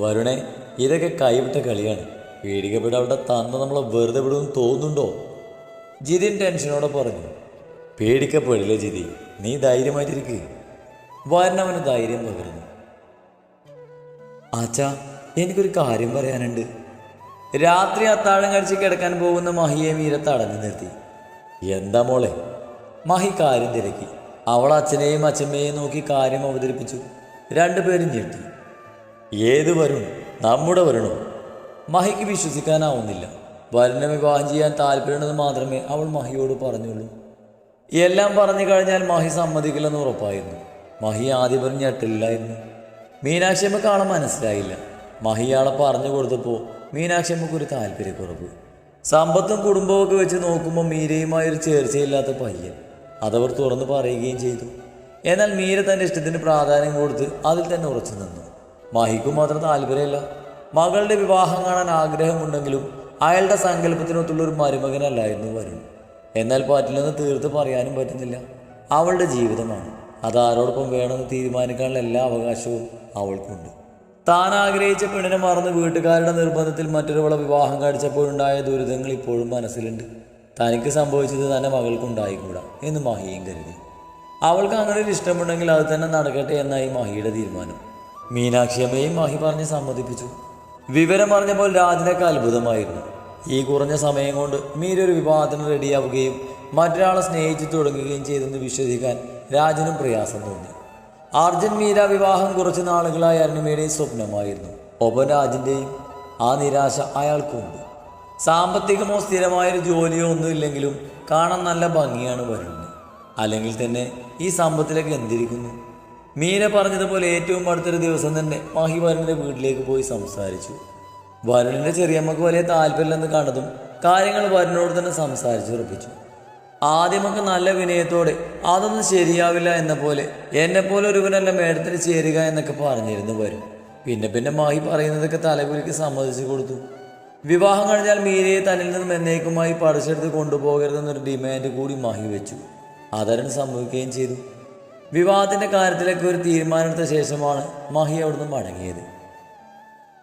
വരുണേ ഇതൊക്കെ കൈവിട്ട കളിയാണ്. പേടിക്കപ്പെട്ട അവിടെ തന്ന നമ്മളെ വെറുതെ വിടുമെന്ന് തോന്നുന്നുണ്ടോ? ജിതിൻ ടെൻഷനോടെ പറഞ്ഞു. പേടിക്കപ്പെടില്ല ജിതി നീ ധൈര്യമായിട്ടിരിക്കുക വരണവന് ധൈര്യം പകരുന്നു. ആച്ചാ എനിക്കൊരു കാര്യം പറയാനുണ്ട്. രാത്രി അത്താഴം കഴിച്ച് കിടക്കാൻ പോകുന്ന മഹിയെ മീര തടഞ്ഞു നിർത്തി. എന്താ മോളെ? മഹി കാര്യം തിരക്കി. അവൾ അച്ഛനെയും അച്ഛമ്മയെയും നോക്കി കാര്യം അവതരിപ്പിച്ചു. രണ്ടുപേരും ഞെട്ടി. ഏത് വരുൺ നമ്മുടെ വരുണോ മഹിക്ക് വിശ്വസിക്കാനാവുന്നില്ല. വരുണെ വിവാഹം ചെയ്യാൻ താല്പര്യമുണ്ടെന്ന് മാത്രമേ അവൾ മഹിയോട് പറഞ്ഞുള്ളൂ. എല്ലാം പറഞ്ഞു കഴിഞ്ഞാൽ മഹി സമ്മതിക്കില്ലെന്ന് ഉറപ്പായിരുന്നു. മഹി ആദ്യം പറഞ്ഞ് ഞെട്ടില്ലായിരുന്നു. മീനാക്ഷിയമ്മക്ക് ആളെ മനസ്സിലായില്ല. മഹിയാളെ പറഞ്ഞു കൊടുത്തപ്പോൾ മീനാക്ഷിയമ്മക്ക് ഒരു താല്പര്യക്കുറവ്. സമ്പത്തും കുടുംബവും ഒക്കെ വെച്ച് നോക്കുമ്പോൾ മീരയുമായി ഒരു ചേർച്ചയില്ലാത്ത പയ്യൻ. അതവർ തുറന്നു പറയുകയും ചെയ്തു. എന്നാൽ മീര തന്റെ ഇഷ്ടത്തിന് പ്രാധാന്യം കൊടുത്ത് അതിൽ തന്നെ ഉറച്ചു നിന്നു. മഹിക്കും മാത്രം താല്പര്യമില്ല. മകളുടെ വിവാഹം കാണാൻ ആഗ്രഹമുണ്ടെങ്കിലും അയാളുടെ സങ്കല്പത്തിനൊത്തുള്ള ഒരു മരുമകനല്ലായിരുന്നു വരുൺ. എന്നാൽ പറ്റില്ലെന്ന് തീർത്ത് പറയാനും പറ്റുന്നില്ല. അവളുടെ ജീവിതമാണ്. അത് ആരോടൊപ്പം വേണമെന്ന് തീരുമാനിക്കാനുള്ള എല്ലാ അവകാശവും അവൾക്കുണ്ട്. താൻ ആഗ്രഹിച്ച പെണ്ണിനെ മറന്ന് വീട്ടുകാരുടെ നിർബന്ധത്തിൽ മറ്റൊരുവളെ വിവാഹം കഴിച്ചപ്പോഴുണ്ടായ ദുരിതങ്ങൾ ഇപ്പോഴും മനസ്സിലുണ്ട്. തനിക്ക് സംഭവിച്ചത് തന്നെ മകൾക്കുണ്ടായിക്കൂടാ എന്ന് മഹിയും കരുതി. അവൾക്ക് അങ്ങനെ ഒരു ഇഷ്ടമുണ്ടെങ്കിൽ അത് തന്നെ നടക്കട്ടെ എന്നായി മഹിയുടെ തീരുമാനം. മീനാക്ഷിയമ്മയും മാഹി പറഞ്ഞ് സമ്മതിപ്പിച്ചു. വിവരം അറിഞ്ഞപ്പോൾ രാജനൊക്കെ അത്ഭുതമായിരുന്നു. ഈ കുറഞ്ഞ സമയം കൊണ്ട് മീര ഒരു വിവാഹത്തിന് റെഡിയാവുകയും മറ്റൊരാളെ സ്നേഹിച്ചു തുടങ്ങുകയും ചെയ്തെന്ന് വിശ്വസിക്കാൻ രാജനും പ്രയാസം തോന്നി. അർജുൻ മീര വിവാഹം കുറച്ച് നാളുകളായി അരുണിമയുടെയും സ്വപ്നമായിരുന്നു. ഒപ്പം രാജിന്റെയും ആ നിരാശ അയാൾക്കുണ്ട് സാമ്പത്തികമോ സ്ഥിരമായൊരു ജോലിയോ ഒന്നും ഇല്ലെങ്കിലും കാണാൻ നല്ല ഭംഗിയാണ് വരുന്നത് അല്ലെങ്കിൽ തന്നെ ഈ സമ്പത്തിലൊക്കെ എന്തിരിക്കുന്നു? മീര പറഞ്ഞതുപോലെ ഏറ്റവും അടുത്തൊരു ദിവസം തന്നെ മാഹി വരുണിന്റെ വീട്ടിലേക്ക് പോയി സംസാരിച്ചു. വരുണിന്റെ ചെറിയമ്മക്ക് വലിയ താല്പര്യമില്ലെന്ന് കണ്ടതും കാര്യങ്ങൾ വരുണിനോട് തന്നെ സംസാരിച്ചു സംസാരിച്ചുറപ്പിച്ചു ആദ്യമൊക്കെ നല്ല വിനയത്തോടെ അതൊന്നും ശരിയാവില്ല എന്ന പോലെ എന്നെ പോലെ ഒരുവനല്ല മേഡത്തിന് ചേരുക എന്നൊക്കെ പറഞ്ഞിരുന്നു വരും പിന്നെ പിന്നെ മാഹി പറയുന്നതൊക്കെ തലകുലിക്ക് സമ്മതിച്ചു കൊടുത്തു. വിവാഹം കഴിഞ്ഞാൽ മീരയെ തന്നിൽ നിന്നും എന്നേക്കുമായി പഠിച്ചെടുത്ത് കൊണ്ടുപോകരുതെന്നൊരു ഡിമാൻഡ് കൂടി മാഹി വെച്ചു. അതരൻ സമ്മതിക്കുകയും ചെയ്തു. വിവാഹത്തിന്റെ കാര്യത്തിലൊക്കെ ഒരു തീരുമാനമെടുത്ത ശേഷമാണ് മഹി അവിടുന്ന് മടങ്ങിയത്.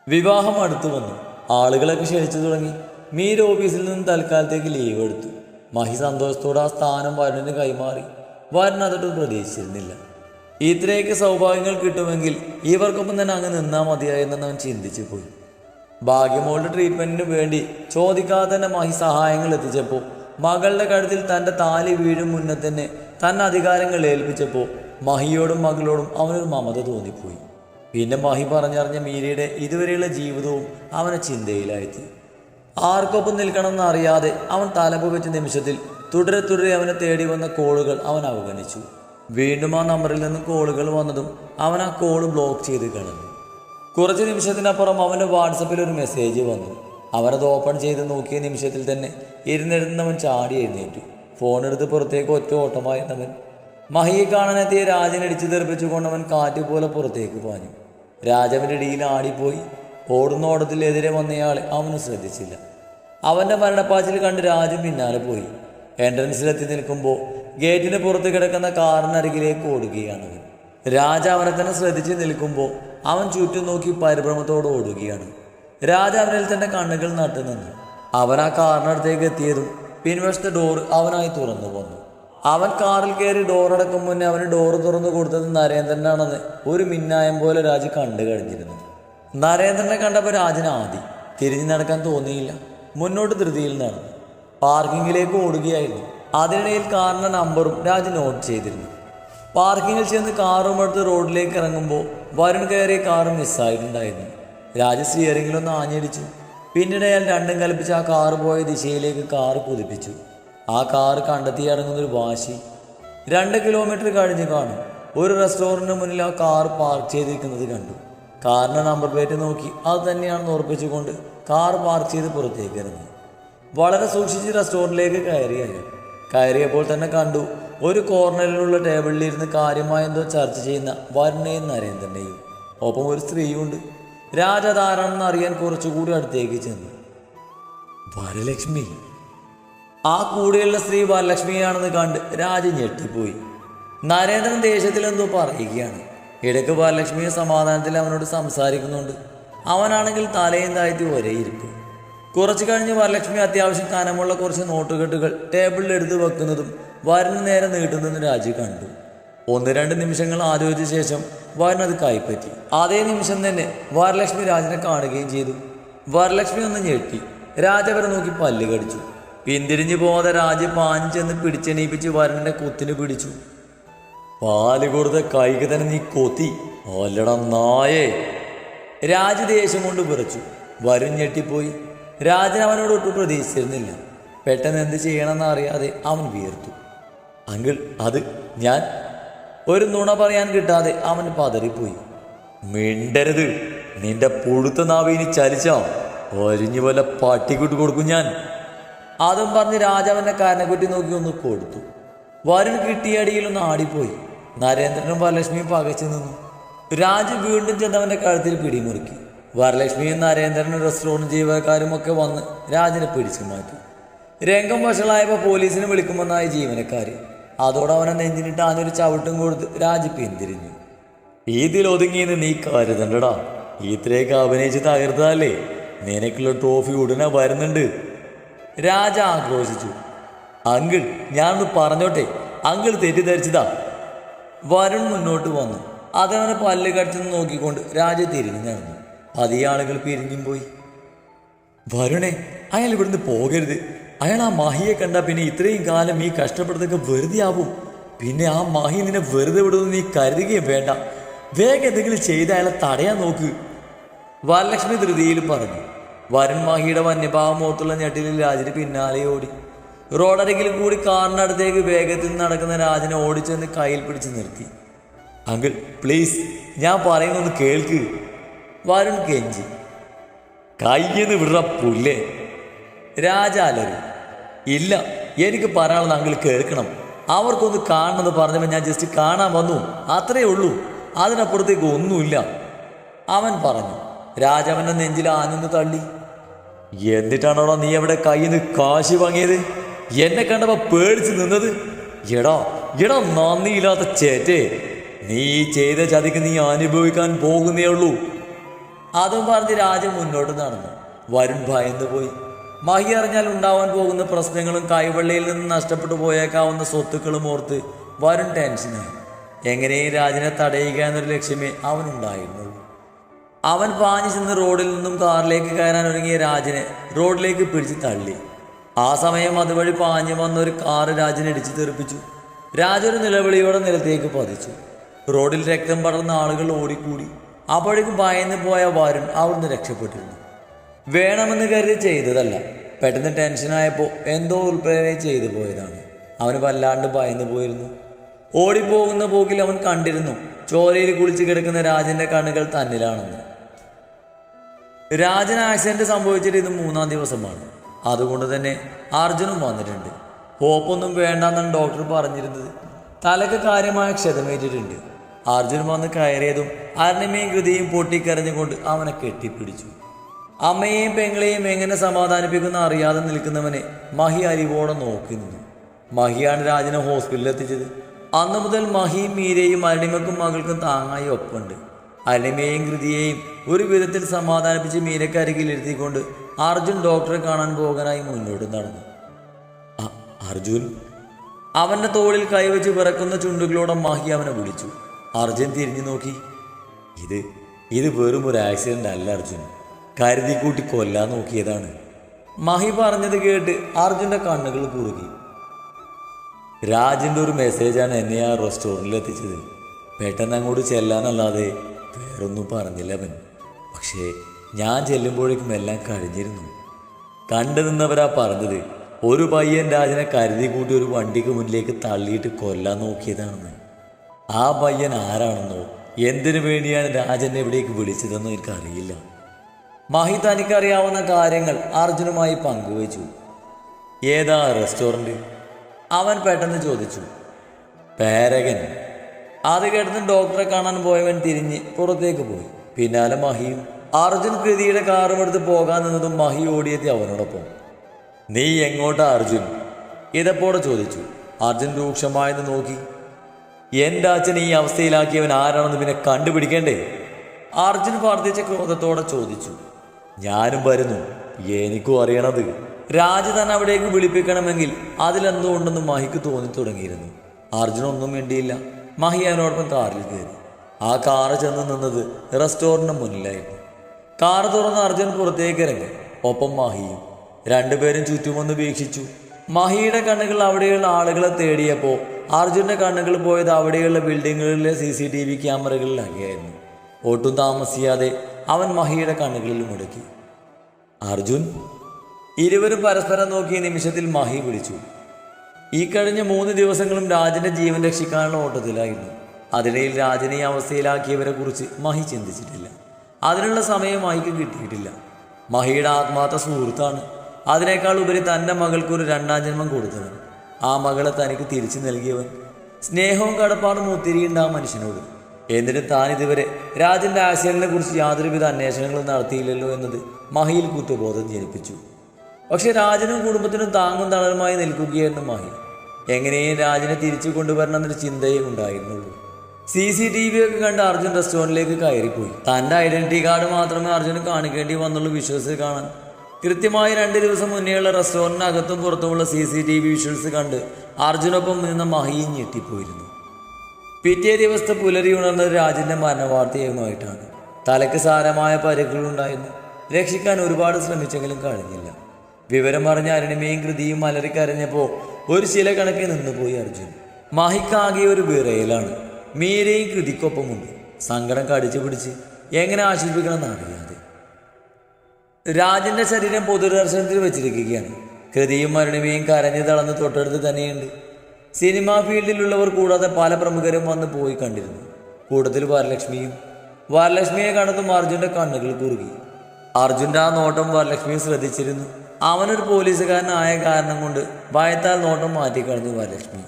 വിവാഹം അടുത്തു വന്നു. ആളുകളൊക്കെ ക്ഷണിച്ചു തുടങ്ങി. മീര ഓഫീസിൽ നിന്ന് തൽക്കാലത്തേക്ക് ലീവ് എടുത്തു. മഹി സന്തോഷത്തോടെ ആ സ്ഥാനം വരുണിന് കൈമാറി. വരുൺ അതൊട്ടും പ്രതീക്ഷിച്ചിരുന്നില്ല. ഇത്രയൊക്കെ സൗഭാഗ്യങ്ങൾ കിട്ടുമെങ്കിൽ ഇവർക്കൊപ്പം തന്നെ അങ്ങ് നിന്നാൽ മതിയായെന്ന് അവൻ ചിന്തിച്ചു പോയി. ഭാഗ്യമോളുടെ ട്രീറ്റ്മെന്റിന് വേണ്ടി ചോദിക്കാതെ തന്നെ മഹി സഹായങ്ങൾ എത്തിച്ചപ്പോൾ മകളുടെ കഴുത്തിൽ തന്റെ താലി വീഴും മുന്നേ തന്നെ തന്നെ അധികാരങ്ങൾ ഏൽപ്പിച്ചപ്പോൾ മഹിയോടും മകളോടും അവനൊരു മമത തോന്നിപ്പോയി. പിന്നെ മഹി പറഞ്ഞറിഞ്ഞ മീരയുടെ ഇതുവരെയുള്ള ജീവിതവും അവനെ ചിന്തയിലായെത്തി. ആർക്കൊപ്പം നിൽക്കണമെന്ന് അറിയാതെ അവൻ തലപുകച്ച നിമിഷത്തിൽ തുടരെ തുടരെ അവനെ തേടി വന്ന കോളുകൾ അവൻ അവഗണിച്ചു. വീണ്ടും ആ നമ്പറിൽ നിന്ന് കോളുകൾ വന്നതും അവൻ ആ കോൾ ബ്ലോക്ക് ചെയ്ത് കളഞ്ഞു. കുറച്ച് നിമിഷത്തിനപ്പുറം അവന്റെ വാട്സപ്പിൽ ഒരു മെസ്സേജ് വന്നു. അവനത് ഓപ്പൺ ചെയ്ത് നോക്കിയ നിമിഷത്തിൽ തന്നെ ഇരുന്നിരുന്നവൻ ചാടി എഴുന്നേറ്റു. ഫോൺ എടുത്ത് പുറത്തേക്ക് ഒറ്റ ഓട്ടമായിരുന്നവൻ. മഹിയെ കാണാനെത്തിയ രാജനടിച്ചു തെറിപ്പിച്ചുകൊണ്ടവൻ അവൻ കാറ്റ് പോലെ പുറത്തേക്ക് പാഞ്ഞു. രാജാവിന്റെ ഇടിയിൽ ആടിപ്പോയി. ഓടുന്ന ഓടത്തിലെതിരെ വന്നയാളെ അവന് ശ്രദ്ധിച്ചില്ല. അവന്റെ മരണപ്പാച്ചിൽ കണ്ട് രാജൻ പിന്നാലെ പോയി. എൻട്രൻസിലെത്തി നിൽക്കുമ്പോൾ ഗേറ്റിന് പുറത്ത് കിടക്കുന്ന കാറിനരികിലേക്ക് ഓടുകയാണ് അവൻ. രാജ അവനെ തന്നെ ശ്രദ്ധിച്ച് നിൽക്കുമ്പോൾ അവൻ ചുറ്റും നോക്കി പരിഭ്രമത്തോടെ ഓടുകയാണ്. രാജ തന്റെ കണ്ണുകൾ നട്ടു നിന്നു അവൻ ആ കാറിനടുത്തേക്ക് എത്തിയതും പിൻവശത്തെ ഡോർ അവനായി തുറന്നു വന്നു. അവൻ കാറിൽ കയറി ഡോർ അടക്കും മുന്നേ അവന് ഡോർ തുറന്നു കൊടുത്തത് നരേന്ദ്രനാണെന്ന് ഒരു മിന്നായം പോലെ രാജ് കണ്ടു കഴിഞ്ഞിരുന്നു. നരേന്ദ്രനെ കണ്ടപ്പോൾ രാജന് ആദി. തിരിഞ്ഞു നടക്കാൻ തോന്നിയില്ല. മുന്നോട്ട് ധൃതിയിൽ നടന്നു. പാർക്കിങ്ങിലേക്ക് ഓടുകയായിരുന്നു. അതിനിടയിൽ കാറിന്റെ നമ്പറും രാജ് നോട്ട് ചെയ്തിരുന്നു. പാർക്കിങ്ങിൽ ചെന്ന് കാറും എടുത്ത് റോഡിലേക്ക് ഇറങ്ങുമ്പോൾ വരുൺ കയറിയ കാറും മിസ്സായിട്ടുണ്ടായിരുന്നു രാജ സ്റ്റിയറിംഗിലൊന്ന് ആഞ്ഞടിച്ചു. പിന്നീട് അയാൾ രണ്ടും കൽപ്പിച്ച് ആ കാറ് പോയ ദിശയിലേക്ക് കാറ് കുതിപ്പിച്ചു. ആ കാറ് കണ്ടെത്തി ഇറങ്ങുന്നൊരു വാശി. രണ്ട് കിലോമീറ്റർ കഴിഞ്ഞ് കാണും. ഒരു റെസ്റ്റോറന്റിന് മുന്നിൽ ആ കാർ പാർക്ക് ചെയ്തിരിക്കുന്നത് കണ്ടു. കാറിന്റെ നമ്പർ പ്ലേറ്റ് നോക്കി. അത് തന്നെയാണെന്ന് ഉറപ്പിച്ചുകൊണ്ട് കാർ പാർക്ക് ചെയ്ത് പുറത്തേക്ക് ഇറങ്ങി. വളരെ സൂക്ഷിച്ച് റെസ്റ്റോറന്റിലേക്ക് കയറി അയാൾ കയറിയപ്പോൾ തന്നെ കണ്ടു. ഒരു കോർണറിലുള്ള ടേബിളിലിരുന്ന് കാര്യമായ എന്തോ ചർച്ച ചെയ്യുന്ന വരുണയും നരേന്ദ്രനെയും. ഒപ്പം ഒരു സ്ത്രീയുണ്ട് രാജ അതാരാണെന്ന് അറിയാൻ കുറച്ചുകൂടി അടുത്തേക്ക് ചെന്നു. വരലക്ഷ്മി. ആ കൂടെയുള്ള സ്ത്രീ വരലക്ഷ്മിയാണെന്ന് കണ്ട് രാജ ഞെട്ടിപ്പോയി. നരേന്ദ്രൻ ദേശത്തിൽ എന്തോ പറയുകയാണ്. ഇടയ്ക്ക് വരലക്ഷ്മിയെ സമാധാനത്തിൽ അവനോട് സംസാരിക്കുന്നുണ്ട്. അവനാണെങ്കിൽ തലയും താഴ്ത്തി ഒരേ ഇരിപ്പ്. കുറച്ചു കഴിഞ്ഞ് വരലക്ഷ്മി അത്യാവശ്യം കനമുള്ള കുറച്ച് നോട്ടുകെട്ടുകൾ ടേബിളിൽ എടുത്ത് വെക്കുന്നതും വരന് നേരെ നീട്ടുന്നതും രാജു കണ്ടു. ഒന്ന് രണ്ട് നിമിഷങ്ങൾ ആലോചിച്ച ശേഷം വരൻ അത് കൈപ്പറ്റി. അതേ നിമിഷം തന്നെ വരലക്ഷ്മി രാജനെ കാണുകയും ചെയ്തു. വരലക്ഷ്മി ഒന്ന് ഞെട്ടി. രാജ അവരെ നോക്കി പല്ല് കടിച്ചു. പിന്തിരിഞ്ഞു പോകാതെ രാജ പാഞ്ചെന്ന് പിടിച്ചെണീപ്പിച്ച് വരനെ കൊത്തിന് പിടിച്ചു. പാൽ കൊടുത്ത കൈക്ക് തന്നെ നീ കൊത്തി. അല്ലട നായേ. രാജ് ദേഷ്യം കൊണ്ട് വിറച്ചു. വരും ഞെട്ടിപ്പോയി. രാജൻ അവനോട് ഒട്ടും പ്രതീക്ഷിച്ചിരുന്നില്ല. പെട്ടെന്ന് എന്ത് ചെയ്യണമെന്ന് അറിയാതെ അവൻ വീർത്തു അങ്കിൾ അത് ഞാൻ ഒരു നുണ പറയാൻ കിട്ടാതെ അവൻ പതറിപ്പോയി. മിണ്ടരുത്. നിന്റെ പുഴുത്ത നാവിനി ചലിച്ചോ? ഒരിഞ്ഞു പോലെ പട്ടിക്കുട്ടി കൊടുക്കും ഞാൻ. അതും പറഞ്ഞ് രാജാവിന്റെ കാരനെക്കുറ്റി നോക്കി ഒന്ന് കൊടുത്തു. വരുൺ കിട്ടിയ അടിയിലൊന്ന് ആടിപ്പോയി. നരേന്ദ്രനും വരലക്ഷ്മിയും പകച്ചു നിന്നു. രാജു വീണ്ടും ചെന്നവന്റെ കഴുത്തിൽ പിടിമുറുക്കി. വരലക്ഷ്മിയും നരേന്ദ്രനും റെസ്റ്റോറന്റ് ജീവനക്കാരും ഒക്കെ വന്ന് രാജനെ പിടിച്ചു മാറ്റി. രംഗം വഷളായപ്പോൾ പോലീസിനെ വിളിക്കുമെന്നായി ജീവനക്കാര്. അതോടെ അവനെ നെഞ്ഞിട്ട് ആനൊരു ചവിട്ടും കൊടുത്ത് രാജ് പിന്തിരിഞ്ഞു. ഇതിൽ ഒതുങ്ങിയെന്ന് നീ കരുതണ്ടടാ. ഇത്രയൊക്കെ അഭിനയിച്ച് തകർത്താലേ നിനക്കുള്ള ട്രോഫി ഉടനെ വരുന്നുണ്ട്. രാജ ആക്രോശിച്ചു. അങ്കിൾ ഞാനൊന്ന് പറഞ്ഞോട്ടെ. അങ്കിൾ തെറ്റിദ്ധരിച്ചതാ. വരുൺ മുന്നോട്ട് വന്നു. അതവനെ പല്ല് കടിച്ചെന്ന് നോക്കിക്കൊണ്ട് രാജ തിരിഞ്ഞു നടന്നു. പതിയ ആളുകൾ പിരിഞ്ഞും പോയി. വരുണേ അയാൾ ഇവിടുന്ന് പോകരുത്. അയാൾ ആ മാഹിയെ കണ്ട പിന്നെ ഇത്രയും കാലം ഈ കഷ്ടപ്പെടുന്നൊക്കെ വെറുതെ ആവും. പിന്നെ ആ മാഹി നിന്നെ വെറുതെ വിടുമെന്ന് നീ കരുതുകയും വേണ്ട. വേഗം എന്തെങ്കിലും ചെയ്ത് അയാളെ തടയാൻ നോക്ക്. വരലക്ഷ്മി ധൃതിയിൽ പറഞ്ഞു. വരൻ മാഹിയുടെ വന്യഭാവം മുഖത്തുള്ള ഞെട്ടിലിൽ രാജന് പിന്നാലെ ഓടി. റോഡരികിൽ കൂടി കാറിനടുത്തേക്ക് വേഗത്തിൽ നടക്കുന്ന രാജനെ ഓടിച്ചെന്ന് കയ്യിൽ പിടിച്ച് നിർത്തി. അങ്കിൾ പ്ലീസ് ഞാൻ പറയുന്നൊന്ന് കേൾക്ക്. വരുൺ കെഞ്ചി. കയ്യെന്ന് വിടുற പുല്ലേ? ഇല്ല. എനിക്ക് പറയാനുള്ളത് താങ്കൾ കേൾക്കണം. അവർക്കൊന്ന് കാണണമെന്ന് പറഞ്ഞപ്പോൾ ഞാൻ ജസ്റ്റ് കാണാൻ വന്നു. അത്രയേ ഉള്ളൂ. അതിനപ്പുറത്തേക്ക് ഒന്നുമില്ല. അവൻ പറഞ്ഞു രാജാവന്റെ നെഞ്ചിൽ ആനന്ന് തള്ളി. എന്നിട്ടാണോടാ നീ അവിടെ കയ്യിൽ നിന്ന് കാശി വാങ്ങിയത്? എന്നെ കണ്ടപ്പോൾ പേടിച്ച് നിന്നത്? എടാ എടാ നന്ദിയില്ലാത്ത ചേറ്റേ നീ ചെയ്ത ചതിക്ക് നീ അനുഭവിക്കാൻ പോകുന്നേ ഉള്ളൂ. അതും പറഞ്ഞ് രാജ മുന്നോട്ട് നടന്നു. വരുൺ ഭയന്നു പോയി മഹി അറിഞ്ഞാൽ ഉണ്ടാവാൻ പോകുന്ന പ്രശ്നങ്ങളും കൈവള്ളിയിൽ നിന്ന് നഷ്ടപ്പെട്ടു പോയേക്കാവുന്ന സ്വത്തുക്കളും ഓർത്ത് വരും ടെൻഷനായി എങ്ങനെയും രാജനെ തടയുക എന്നൊരു ലക്ഷ്യമേ അവനുണ്ടായിരുന്നുള്ളൂ. അവൻ പാഞ്ഞു ചെന്ന് റോഡിൽ നിന്നും കാറിലേക്ക് കയറാൻ ഒരുങ്ങിയ രാജനെ റോഡിലേക്ക് പിടിച്ച് തള്ളി. ആ സമയം അതുവഴി പാഞ്ഞു വന്ന ഒരു കാറ് രാജനെ ഇടിച്ചു തെറിപ്പിച്ചു. രാജ ഒരു നിലവിളിയോടെ നിലത്തേക്ക് പതിച്ചു. റോഡിൽ രക്തം പടർന്ന ആളുകൾ ഓടിക്കൂടി. അപ്പോഴേക്കും ഭയന്ന് പോയ വരുൺ അവിടുന്ന് രക്ഷപ്പെട്ടിരുന്നു. വേണമെന്ന് കരുതി ചെയ്തതല്ല. പെട്ടെന്ന് ടെൻഷനായപ്പോൾ എന്തോ ഉൾപ്രേരണ ചെയ്തു പോയതാണ്. അവന് വല്ലാണ്ട് ഭയന്നു പോയിരുന്നു. ഓടിപ്പോകുന്ന പോക്കിൽ അവൻ കണ്ടിരുന്നു ചോരയിൽ കുളിച്ച് കിടക്കുന്ന രാജന്റെ കണ്ണുകൾ തന്നിലാണെന്ന്. രാജൻ ആക്സിഡന്റ് സംഭവിച്ചിട്ട് ഇത് മൂന്നാം ദിവസമാണ്. അതുകൊണ്ട് തന്നെ അർജുനും വന്നിട്ടുണ്ട്. ഹോപ്പൊന്നും വേണ്ടെന്നാണ് ഡോക്ടർ പറഞ്ഞിരുന്നത്. തലക്ക് കാര്യമായ ക്ഷതമേറ്റിട്ടുണ്ട്. അർജുൻ വന്ന് കയറിയതും അരണിമയും കൃതിയും പൊട്ടിക്കരഞ്ഞുകൊണ്ട് അവനെ കെട്ടിപ്പിടിച്ചു. അമ്മയെയും പെങ്ങളെയും എങ്ങനെ സമാധാനിപ്പിക്കുന്ന അറിയാതെ നിൽക്കുന്നവനെ മഹി അരിവോടെ നോക്കി നിന്നു. മഹിയാണ് രാജനെ ഹോസ്പിറ്റലിൽ എത്തിച്ചത്. അന്നു മുതൽ മഹിയും മീരയും അരുണിമക്കും മകൾക്കും താങ്ങായി ഒപ്പുണ്ട്. അരുണിമയെയും കൃതിയെയും ഒരു വിധത്തിൽ സമാധാനിപ്പിച്ച് മീരക്കരികിൽ ഇരുത്തിക്കൊണ്ട് അർജുൻ ഡോക്ടറെ കാണാൻ പോകാനായി മുന്നോട്ട് നടന്നു. അർജുൻ? അവന്റെ തോളിൽ കൈവച്ച് വിറക്കുന്ന ചുണ്ടുകളോടെ മാഹി അവനെ വിളിച്ചു. അർജുൻ തിരിഞ്ഞു നോക്കി. ഇത് ഇത് വെറും ഒരു ആക്സിഡന്റ് അല്ല അർജുൻ. കരുതി കൂട്ടി കൊല്ലാൻ നോക്കിയതാണ്. മഹി പറഞ്ഞത് കേട്ട് അർജുന്റെ കണ്ണുകൾ കുറുകി. രാജിന്റെ ഒരു മെസ്സേജാണ് എന്നെ ആ റെസ്റ്റോറന്റിൽ എത്തിച്ചത്. പെട്ടെന്ന് അങ്ങോട്ട് ചെല്ലാന്നല്ലാതെ വേറൊന്നും പറഞ്ഞില്ല അവൻ. പക്ഷേ ഞാൻ ചെല്ലുമ്പോഴേക്കും എല്ലാം കഴിഞ്ഞിരുന്നു. കണ്ടു നിന്നവരാ പറഞ്ഞത് ഒരു പയ്യൻ രാജനെ കരുതി കൂട്ടി ഒരു വണ്ടിക്ക് മുന്നിലേക്ക് തള്ളിയിട്ട് കൊല്ലാൻ നോക്കിയതാണെന്ന്. ആ പയ്യൻ ആരാണെന്നോ എന്തിനു വേണ്ടിയാണ് രാജനെ ഇവിടേക്ക് വിളിച്ചതെന്നോ എനിക്കറിയില്ല. മഹി തനിക്കറിയാവുന്ന കാര്യങ്ങൾ അർജുനുമായി പങ്കുവച്ചു. ഏതാ റെസ്റ്റോറന്റ് അവൻ പെട്ടെന്ന് ചോദിച്ചു. പേരകൻ. അത് കേട്ടത് ഡോക്ടറെ കാണാൻ പോയവൻ തിരിഞ്ഞ് പുറത്തേക്ക് പോയി. പിന്നാലെ മഹിയും. അർജുൻ കൃതിയുടെ കാറും എടുത്ത് പോകാൻ നിന്നതും മഹി ഓടിയെത്തി അവനോടൊപ്പം. നീ എങ്ങോട്ടാ അർജുൻ? ഇതപ്പോടെ ചോദിച്ചു. അർജുൻ രൂക്ഷമായെന്ന് നോക്കി. എന്റെ അച്ഛൻ ഈ അവസ്ഥയിലാക്കിയവൻ ആരാണെന്ന് പിന്നെ കണ്ടുപിടിക്കേണ്ടേ? അർജുൻ വർദ്ധിച്ച ക്രോധത്തോടെ ചോദിച്ചു. ഞാനും വരുന്നു. എനിക്കും അറിയണത്. രാജ തന്നെ അവിടേക്ക് വിളിപ്പിക്കണമെങ്കിൽ അതിലെന്തോ ഉണ്ടെന്ന് മഹിക്ക് തോന്നി തുടങ്ങിയിരുന്നു. അർജുൻ ഒന്നും വേണ്ടിയില്ല മഹി അവനോടൊപ്പം കാറിൽ കയറി. ആ കാറ് ചെന്ന് നിന്നത് റെസ്റ്റോറന്റിന് മുന്നിലായിരുന്നു. കാർ തുറന്ന് അർജുൻ പുറത്തേക്ക് ഇറങ്ങി. ഒപ്പം മഹിയും. രണ്ടുപേരും ചുറ്റുമൊന്ന് വീക്ഷിച്ചു. മഹിയുടെ കണ്ണുകൾ അവിടെയുള്ള ആളുകളെ തേടിയപ്പോൾ അർജുന്റെ കണ്ണുകൾ പോയത് അവിടെയുള്ള ബിൽഡിങ്ങുകളിലെ സി സി ടി വി ക്യാമറകളിലാകെയായിരുന്നു ഒട്ടും താമസിയാതെ അവൻ മഹിയുടെ കണ്ണുകളിൽ മുടക്കി. അർജുൻ ഇരുവരും പരസ്പരം നോക്കിയ നിമിഷത്തിൽ മഹി വിളിച്ചു. ഈ കഴിഞ്ഞ മൂന്ന് ദിവസങ്ങളും രാജന്റെ ജീവൻ രക്ഷിക്കാനുള്ള ഓട്ടത്തിലായിരുന്നു. അതിനിടയിൽ രാജനെ ഈ അവസ്ഥയിലാക്കിയവരെ കുറിച്ച് മഹി ചിന്തിച്ചിട്ടില്ല. അതിനുള്ള സമയം മഹിക്ക് കിട്ടിയിട്ടില്ല. മഹിയുടെ ആത്മാർത്ഥ സുഹൃത്താണ്. അതിനേക്കാൾ ഉപരി തന്റെ മകൾക്കൊരു രണ്ടാം ജന്മം കൊടുത്തവൻ. ആ മകളെ തനിക്ക് തിരിച്ചു നൽകിയവൻ. സ്നേഹവും കടപ്പാടും ഒത്തിരിയുണ്ട് ആ മനുഷ്യനോട്. എന്നിട്ട് താൻ ഇതുവരെ രാജന്റെ ആശയങ്ങളെ കുറിച്ച് യാതൊരുവിധ അന്വേഷണങ്ങളും നടത്തിയില്ലല്ലോ എന്നത് മഹിയിൽ കുറ്റബോധം ജനിപ്പിച്ചു. പക്ഷെ രാജനും കുടുംബത്തിനും താങ്ങും തളരുമായി നിൽക്കുകയായിരുന്നു മഹി. എങ്ങനെയും രാജനെ തിരിച്ചു കൊണ്ടുവരണമെന്നൊരു ചിന്തയേ ഉണ്ടായിരുന്നുള്ളൂ. സി സി ടി വി ഒക്കെ കണ്ട് അർജുൻ റെസ്റ്റോറന്റിലേക്ക് കയറിപ്പോയി. തന്റെ ഐഡന്റിറ്റി കാർഡ് മാത്രമേ അർജുന് കാണിക്കേണ്ടി വന്നുള്ളൂ വിഷ്വൽസ് കാണാൻ. കൃത്യമായി രണ്ട് ദിവസം മുന്നേയുള്ള റെസ്റ്റോറന്റിനകത്തും പുറത്തുമുള്ള C C T V visuals കണ്ട് അർജുനൊപ്പം നിന്ന മഹിയും ഞെട്ടിപ്പോയിരുന്നു. പിറ്റേ ദിവസത്തെ പുലരി ഉണർന്നത് രാജന്റെ മരണവാർത്തയുമായിട്ടാണ് തലയ്ക്ക് സാരമായ പരിക്കുകളുണ്ടായിരുന്നു. രക്ഷിക്കാൻ ഒരുപാട് ശ്രമിച്ചെങ്കിലും കഴിഞ്ഞില്ല. വിവരം പറഞ്ഞ അരുണിമയും കൃതിയും അലറിക്കരഞ്ഞപ്പോൾ ഒരു ശില കണക്കെ നിന്നുപോയി അർജുൻ. മഹിക്കാകെ ഒരു വിറയിലാണ്. മീരയും കൃതിക്കൊപ്പമുണ്ട്. സങ്കടം കടിച്ചു പിടിച്ച് എങ്ങനെ ആശ്വസിപ്പിക്കണമെന്ന് രാജന്റെ ശരീരം പൊതുദർശനത്തിൽ വെച്ചിരിക്കുകയാണ്. കൃതിയും അരുണിമയും കരഞ്ഞു തളർന്ന് തൊട്ടടുത്ത് തന്നെയുണ്ട്. സിനിമാ ഫീൽഡിലുള്ളവർ കൂടാതെ പല പ്രമുഖരും വന്ന് പോയി കണ്ടിരുന്നു. കൂട്ടത്തിൽ വരലക്ഷ്മിയും വരലക്ഷ്മിയെ കണ്ടതും അർജുന്റെ കണ്ണുകൾ കുറുകി. അർജുന്റെ ആ നോട്ടം വരലക്ഷ്മിയും ശ്രദ്ധിച്ചിരുന്നു. അവനൊരു പോലീസുകാരനായ കാരണം കൊണ്ട് ഭയത്താൽ നോട്ടം മാറ്റിക്കളഞ്ഞു വരലക്ഷ്മി.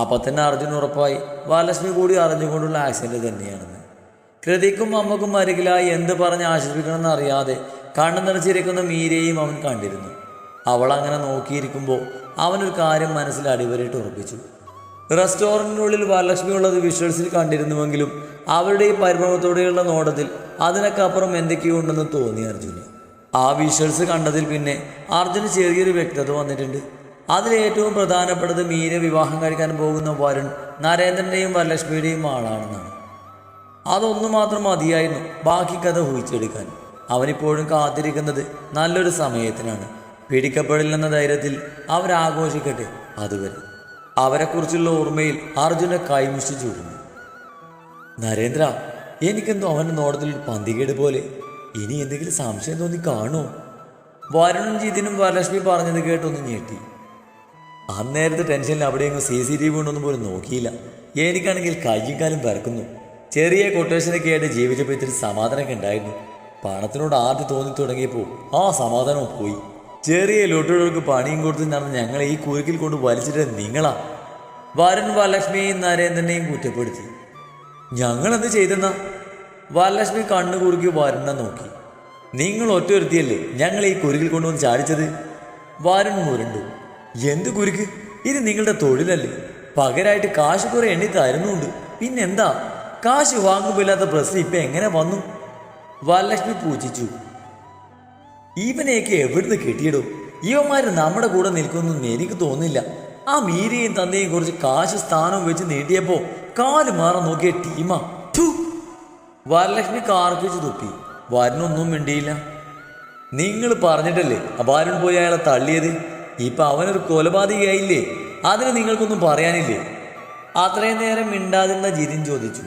അപ്പൊ തന്നെ അർജുൻ ഉറപ്പായി വരലക്ഷ്മി കൂടി അറിഞ്ഞുകൊണ്ടുള്ള ആക്സിഡന്റ് തന്നെയാണെന്ന്. കൃതിക്കും അമ്മക്കും അരികിലായി എന്ത് പറഞ്ഞ് ആശ്വസിപ്പിക്കണമെന്ന് അറിയാതെ കണ്ണു നിറച്ചിരിക്കുന്ന മീരയും അവൻ കണ്ടിരുന്നു. അവൾ അങ്ങനെ നോക്കിയിരിക്കുമ്പോൾ അവനൊരു കാര്യം മനസ്സിൽ അടിവരയിട്ട് ഉറപ്പിച്ചു. റെസ്റ്റോറന്റിനുള്ളിൽ വരലക്ഷ്മി ഉള്ളത് വിഷ്വൽസിൽ കണ്ടിരുന്നുവെങ്കിലും അവരുടെ ഈ പരിഭവത്തോടെയുള്ള നോട്ടത്തിൽ അതിനൊക്കെ അപ്പുറം എന്തൊക്കെയോ ഉണ്ടെന്ന് തോന്നി അർജുന്. ആ വിഷ്വൽസ് കണ്ടതിൽ പിന്നെ അർജുന് ചെറിയൊരു വ്യക്തത വന്നിട്ടുണ്ട്. അതിലേറ്റവും പ്രധാനപ്പെട്ടത് മീര വിവാഹം കഴിക്കാൻ പോകുന്ന വരുൺ നരേന്ദ്രന്റെയും വരലക്ഷ്മിയുടെയും ആളാണെന്നാണ്. അതൊന്നു മാത്രം മതിയായിരുന്നു ബാക്കി കഥ ഊഹിച്ചെടുക്കാൻ. അവനിപ്പോഴും കാത്തിരിക്കുന്നത് നല്ലൊരു സമയത്തിനാണ്. പിടിക്കപ്പെടില്ലെന്ന ധൈര്യത്തിൽ അവരാഘോഷിക്കട്ടെ അതുവരെ. അവരെക്കുറിച്ചുള്ള ഓർമ്മയിൽ അർജുനെ കൈമുഷി ചൂടുന്നു. നരേന്ദ്ര എനിക്കെന്തോ അവന്റെ നോട്ടത്തിൽ ഒരു പന്തികേട് പോലെ. ഇനി എന്തെങ്കിലും സംശയം തോന്നി കാണുമോ? വരുണും ജീതിനും വരലക്ഷ്മി പറഞ്ഞത് കേട്ടൊന്ന് ഞെട്ടി. അന്നേരത്തെ ടെൻഷനിൽ അവിടെയെങ്കിലും സി സി ടി വി ഉണ്ടൊന്നും പോലും നോക്കിയില്ല. എനിക്കാണെങ്കിൽ കയ്യും കാലും പരക്കുന്നു. ചെറിയ കൊട്ടേഷനൊക്കെ ആയിട്ട് ജീവിച്ചപ്പോൾ ഇത്തിരി സമാധാനമൊക്കെ ഉണ്ടായിരുന്നു. പണത്തിനോട് ആദ്യം തോന്നി തുടങ്ങിയപ്പോൾ ആ സമാധാനവും പോയി. ചെറിയ ലോട്ടുകൾക്ക് പണിയും കൊടുത്ത് നടന്ന് ഞങ്ങളെ ഈ കുരുക്കിൽ കൊണ്ട് വലിച്ചിട്ട് നിങ്ങളാ. വരൻ വരലക്ഷ്മിയെയും നരേന്ദ്രനെയും കുറ്റപ്പെടുത്തി. ഞങ്ങളെന്ത് ചെയ്തെന്നാ? വരലക്ഷ്മി കണ്ണു കുറുക്കി വരനെ നോക്കി. നിങ്ങൾ ഒറ്റ ഒരുത്തിയല്ലേ ഞങ്ങൾ ഈ കുരുക്കിൽ കൊണ്ടുവന്ന് ചാടിച്ചത്? വരൻ മുരണ്ടു. എന്ത് കുരുക്ക്? ഇത് നിങ്ങളുടെ തൊഴിലല്ലേ. പകരമായിട്ട് കാശ് കുറെ എണ്ണി തരുന്നുണ്ട്. പിന്നെന്താ? കാശ് വാങ്ങുമില്ലാത്ത പ്രശ്നം ഇപ്പൊ എങ്ങനെ വന്നു? വരലക്ഷ്മി പൂജിച്ചു. ഇവനെയൊക്കെ എവിടുന്ന് കിട്ടിയിടും? ഇവന്മാര് നമ്മുടെ കൂടെ നിൽക്കുന്നൊന്നും എനിക്ക് തോന്നില്ല ആ മീരയും തന്നെയും കുറച്ച് കാശ് സ്ഥാനം വെച്ച് നീട്ടിയപ്പോ കാൽ മാറാൻ നോക്കിയ ടീമാ. വരലക്ഷ്മി കാർക്കിച്ച് തുപ്പി. വരനൊന്നും മിണ്ടിയില്ല. നിങ്ങൾ പറഞ്ഞിട്ടല്ലേ അപാരൻ പോയി അയാളെ തള്ളിയത്? ഇപ്പൊ അവനൊരു കൊലപാതകയായില്ലേ? അതിന് നിങ്ങൾക്കൊന്നും പറയാനില്ലേ? അത്രയും നേരം മിണ്ടാതിരുന്ന ജിതിൻ ചോദിച്ചു.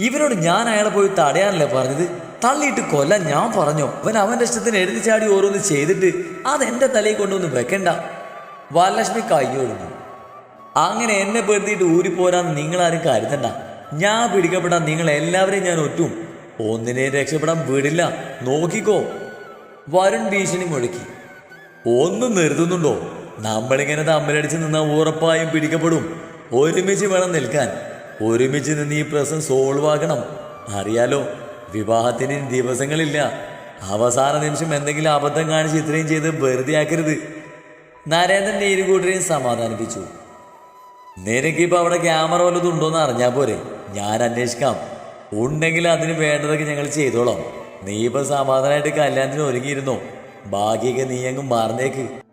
ഇവനോട് ഞാൻ അയാളെ പോയി തടയാനല്ലേ പറഞ്ഞത്? തള്ളിയിട്ട് കൊല്ല ഞാൻ പറഞ്ഞു. അവൻ അവന്റെ ഇഷ്ടത്തിന് എഴുതി ചാടി ഓരോന്ന് ചെയ്തിട്ട് അതെന്റെ തലയിൽ കൊണ്ടുവന്ന് വെക്കണ്ട. വരലക്ഷ്മി കയ്യൊടുന്നു അങ്ങനെ എന്നെ പെടുത്തിയിട്ട് ഊരിപ്പോരാന്ന് നിങ്ങളാരും കരുതണ്ട. ഞാൻ പിടിക്കപ്പെടാൻ നിങ്ങൾ എല്ലാവരെയും ഞാൻ ഒറ്റും. ഒന്നിനെ രക്ഷപ്പെടാൻ വിടില്ല. നോക്കിക്കോ. വരുൺ ഭീഷണി മുഴക്കി. ഒന്നും നിർത്തുന്നുണ്ടോ? നമ്മളിങ്ങനെ തമ്മിലടിച്ച് നിന്നാൽ ഉറപ്പായും പിടിക്കപ്പെടും. ഒരുമിച്ച് വേണം നിൽക്കാൻ. ഒരുമിച്ച് നിന്ന് ഈ പ്രശ്നം സോൾവ് ആക്കണം അറിയാലോ? വിവാഹത്തിന് ദിവസങ്ങളില്ല. അവസാന നിമിഷം എന്തെങ്കിലും അബദ്ധം കാണിച്ച് ഇത്രയും ചെയ്ത് വെറുതെ ആക്കരുത്. നരേന്ദ്രന്റെ ഇരുകൂട്ടരെയും സമാധാനിപ്പിച്ചു. നിനക്കിപ്പോൾ അവിടെ ക്യാമറ വല്ലതും ഉണ്ടോന്ന് അറിഞ്ഞാ പോരെ. ഞാൻ അന്വേഷിക്കാം. ഉണ്ടെങ്കിൽ അതിന് വേണ്ടതൊക്കെ ഞങ്ങൾ ചെയ്തോളാം. നീ ഇപ്പൊ സമാധാനമായിട്ട് കല്യാണത്തിന് ഒരുങ്ങിയിരുന്നോ? ബാക്കിയൊക്കെ നീ അങ്ങ് മറന്നേക്ക്.